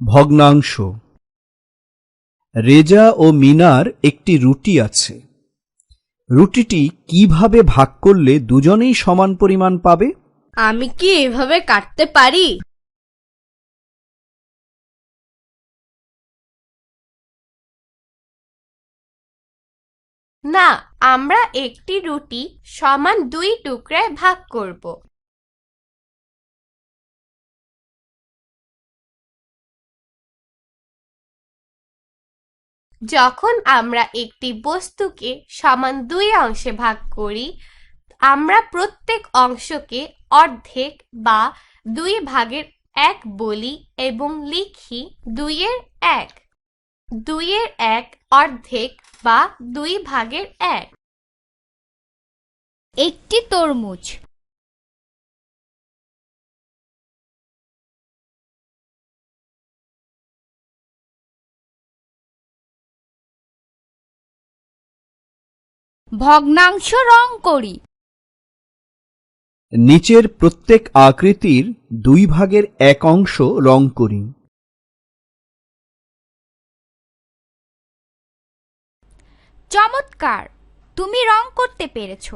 ভগ্নাংশ। রেজা ও মিনার একটি রুটি আছে। রুটিটি কীভাবে ভাগ করলে দুজনেই সমান পরিমাণ পাবে? আমি কি এভাবে কাটতে পারি? না, আমরা একটি রুটি সমান দুই টুকরায় ভাগ করব। যখন আমরা একটি বস্তুকে সমান দুই অংশে ভাগ করি, আমরা প্রত্যেক অংশকে অর্ধেক বা দুই ভাগের এক বলি এবং লিখি দুইয়ের এক। দুইয়ের এক অর্ধেক বা দুই ভাগের এক। একটি তরমুজ ভগ্নাংশ রং করি। নিচের প্রত্যেক আকৃতির দুই ভাগের এক অংশ রং করি। চমৎকার! তুমি রং করতে পেরেছ।